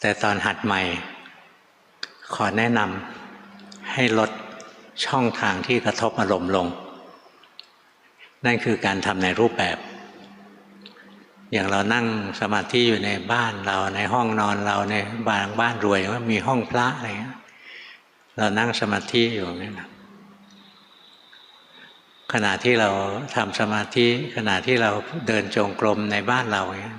แต่ตอนหัดใหม่ ขอแนะนำให้ลดช่องทางที่กระทบอารมณ์ลง นั่นคือการทำในรูปแบบ อย่างเรานั่งสมาธิอยู่ในบ้านเราในห้องนอนเราในบางบ้านรวยว่ามีห้องพระอะไรเงี้ยเรานั่งสมาธิอยู่นี่นะขณะที่เราทำสมาธิขณะที่เราเดินจงกรมในบ้านเราเงี้ย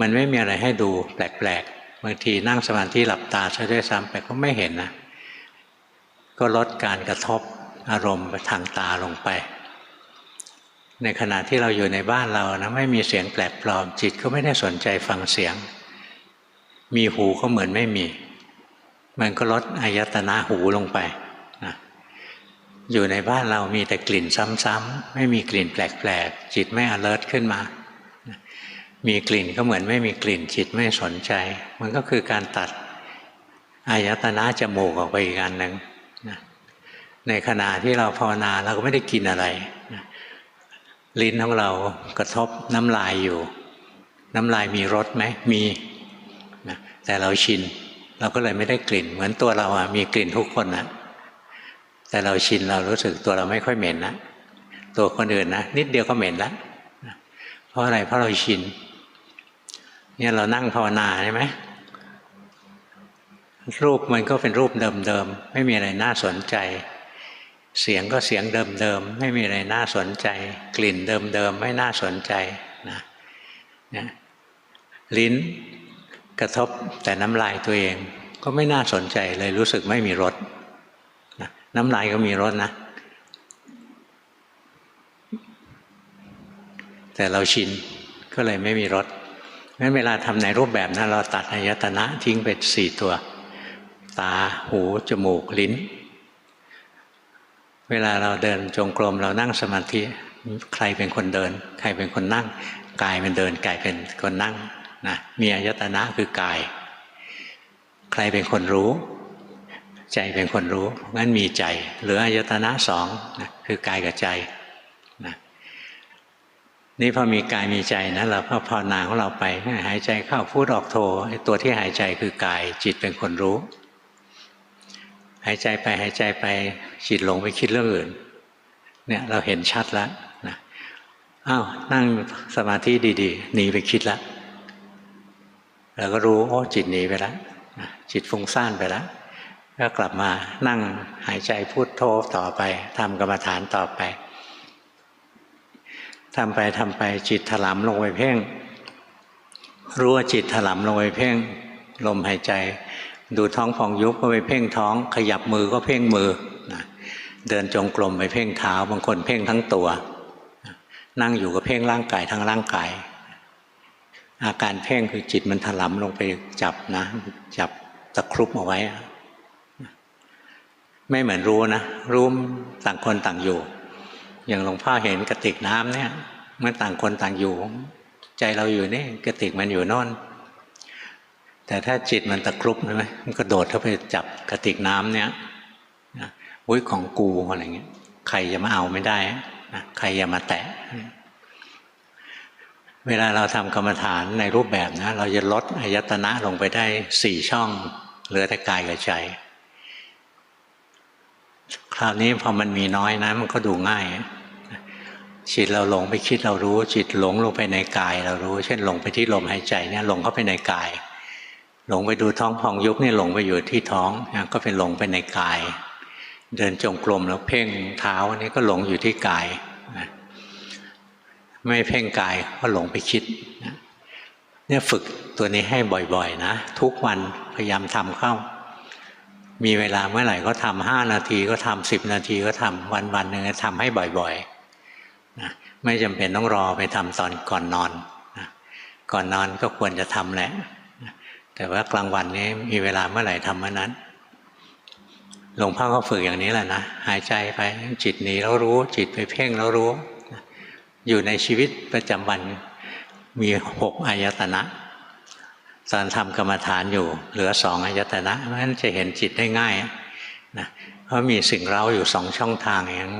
มันไม่มีอะไรให้ดูแปลกๆบางทีนั่งสมาธิหลับตาซะด้วยซ้ำไปก็ไม่เห็นนะก็ลดการกระทบอารมณ์ทางตาลงไป ในขณะที่เราอยู่ในบ้านเรานะไม่มีเสียงแปลกปลอม จิตก็ไม่ได้สนใจฟังเสียง มีหูก็เหมือนไม่มี มันก็ลดอายตนะหูลงไปนะอยู่ในบ้านเรามีแต่กลิ่นซ้ำๆไม่มีกลิ่นแปลกๆจิตไม่ alert ขึ้นมา มีกลิ่นก็เหมือนไม่มีกลิ่นจิตไม่สนใจ มันก็คือการตัดอายตนะจมูกออกไปอีกอันหนึ่งนะในขณะที่เราภาวนาเราก็ไม่ได้กินอะไรนะลิ้นของเรากระทบน้ำลายอยู่ น้ำลายมีรสไหมมีนะแต่เราชิน เราก็เลยไม่ได้กลิ่น เหมือนตัวเราอะมีกลิ่นทุกคนนะแต่เราชินเรารู้สึกตัวเราไม่ค่อยเหม็นนะตัวคนอื่นนะนิดเดียวก็เหม็นแล้วเพราะอะไรเพราะเราชิน เนี่ยเรานั่งภาวนาใช่ไหมรูปมันก็เป็นรูปเดิมๆไม่มีอะไรน่าสนใจ เสียงก็เสียงเดิมๆไม่มีอะไรน่าสนใจ กลิ่นเดิมๆไม่น่าสนใจนะนะลิ้นกระทบแต่น้ำลายตัวเอง ก็ไม่น่าสนใจเลยรู้สึกไม่มีรสนะน้ำลายก็มีรสนะแต่เราชินก็เลยไม่มีรส งั้นเวลาทำในรูปแบบนั้นเราตัดอายตนะทิ้งไปสี่ตัว ตาหู จมูก ลิ้น เวลาเราเดินจงกรมเรานั่งสมาธิใครเป็นคนเดิน ใครเป็นคนนั่งกายเป็นเดินกายเป็นคนนั่งนะมีอายตนะคือกาย ใครเป็นคนรู้ ใจเป็นคนรู้งั้นมีใจ เหลืออายตนะสองนะคือกายกับใจ นี่พอมีกายมีใจนะเราก็ภาวนาของเราไปหายใจเข้าพูดออกโทตัวที่หายใจคือกายจิตเป็นคนรู้ หายใจไปหายใจไปจิตหลงไปคิดเรื่องอื่น เนี่ยเราเห็นชัดแล้วนะอ้าวนั่งสมาธิดีๆหนีไปคิดแล้วเราก็รู้โอ้จิตหนีไปแล้วจิตฟุ้งซ่านไปแล้วก็กลับมานั่งหายใจพูดโทต่อไปทำกรรมฐานต่อไป ทำไปทำไปจิตถลำลงไปเพ่ง รู้ว่าจิตถลำลงไปเพ่ง ลมหายใจ ดูท้องฟองยุบก็ไปเพ่งท้อง ขยับมือก็เพ่งมือนะเดินจงกรมไปเพ่งเท้าบางคนเพ่งทั้งตัว นั่งอยู่ก็เพ่งร่างกายทั้งร่างกาย อาการเพ่งคือจิตมันถลำลงไปจับนะ จับตะครุบเอาไว้ ไม่เหมือนรู้นะรู้ต่างคนต่างอยู่ อย่างหลวงพ่อเห็นกระติกน้ำเนี่ยเมื่อต่างคนต่างอยู่ ใจเราอยู่นี่กระติกมันอยู่น่นแต่ถ้าจิตมันตะครุบใช่ไหมมันกระโดดเข้าไปจับกระติกน้ำเนี่ยวุ้ยของกูอะไรเงี้ย ใครจะมาเอาไม่ได้นะใครจะมาแตะ เวลาเราทำกรรมฐานในรูปแบบนะ เราจะลดอายตนะลงไปได้สี่ช่องเหลือแต่กายกับใจ คราวนี้พอมันมีน้อยนะ มันก็ดูง่าย จิตเราหลงไปคิดเรารู้ จิตหลงลงไปในกายเรารู้ เช่นหลงไปที่ลมหายใจเนี่ยหลงเข้าไปในกาย หลงไปดูท้องพองยุบเนี่ยหลงไปอยู่ที่ท้องนะก็เป็นหลงไปในกาย เดินจงกรมแล้วเพ่งเท้าอันนี้ก็หลงอยู่ที่กายนะไม่เพ่งกายก็หลงไปคิดนะเนี่ยฝึกตัวนี้ให้บ่อยๆนะทุกวันพยายามทำเข้า มีเวลาเมื่อไหร่ก็ทำห้านาทีก็ทำสิบนาทีก็ทำวันวันหนึ่งทำให้บ่อย ๆ นะไม่จำเป็นต้องรอไปทำตอนก่อนนอนนะก่อนนอนก็ควรจะทำแหละนะแต่ว่ากลางวันนี้มีเวลาเมื่อไหร่ทำเมื่อนั้น หลวงพ่อก็ฝึกอย่างนี้แหละนะหายใจไปจิตหนีแล้วรู้ จิตไปเพ่งแล้วรู้อยู่ในชีวิตประจำวันมีหกอายตนะตอนทำกรรมฐานอยู่เหลือสองอายตนะเพราะฉะนั้นจะเห็นจิตได้ง่ายนะเพราะมีสิ่งเร้าอยู่สองช่องทางอย่าง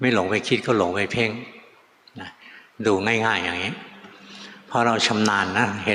ไม่หลงไปคิดก็หลงไปเพ่ง ดูง่าย ๆ อย่างนี้พอเราชำนาญนะเห็น